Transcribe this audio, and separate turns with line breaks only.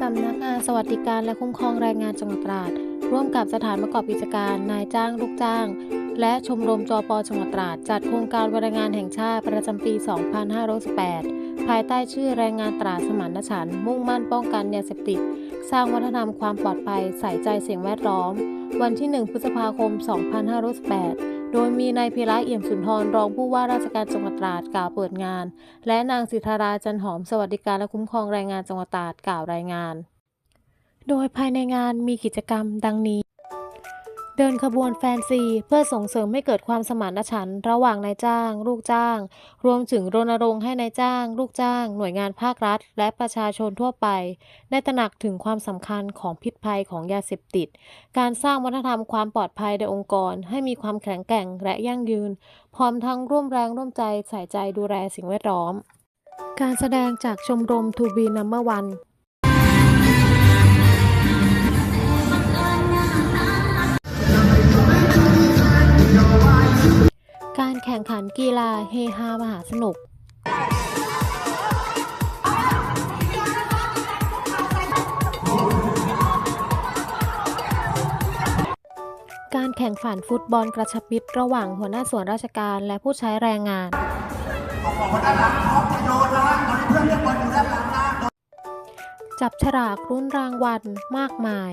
สำนักงานสวัสดิการและคุ้มครองแรงงานจังหวัดตราด ร่วมกับสถานประกอบกิจการนายจ้างลูกจ้าง และชมรมจปจังหวัดตราด จัดโครงการวันแรงงานแห่งชาติประจำปี 2518 ภายใต้ชื่อแรงงานตราดสมานฉันท์มุ่งมั่นป้องกันยาเสพติด สร้างวัฒนธรรมความปลอดภัยใส่ใจเสิ่งแวดล้อม วันที่ 1 พฤษภาคม 2518 โดยมีนายพิระเอี่ยมสุนทรรองผู้ว่าราชการจังหวัดตราดกล่าวเปิดงาน และนางสิทธาราจันหอมสวัสดิการและคุ้มครองแรงงานจังหวัดตราดกล่าวรายงาน โดยภายในงานมีกิจกรรมดังนี้ เดินขบวนแฟนซีเพื่อส่งเสริมให้เกิดความสมานฉันท์ระหว่างนายจ้าง ลูกจ้าง รวมถึงรณรงค์ให้นายจ้าง ลูกจ้าง หน่วยงานภาครัฐ และประชาชนทั่วไป ได้ตระหนักถึงความสำคัญของพิษภัยของยาเสพติด การสร้างวัฒนธรรมความปลอดภัยในองค์กร ให้มีความแข็งแกร่งและยั่งยืน พร้อมทั้งร่วมแรงร่วมใจใส่ใจดูแลสิ่งแวดล้อม การแสดงจากชมรม To Be Number One การแข่ ขันกีฬาเฮฮามหาสนุก การแข่งขันฟุตบอลกระชับมิตรระหว่างหัวหน้าส่วนราชการและผู้ใช้แรงงานจับฉลากรุ้นรางวัลมากมาย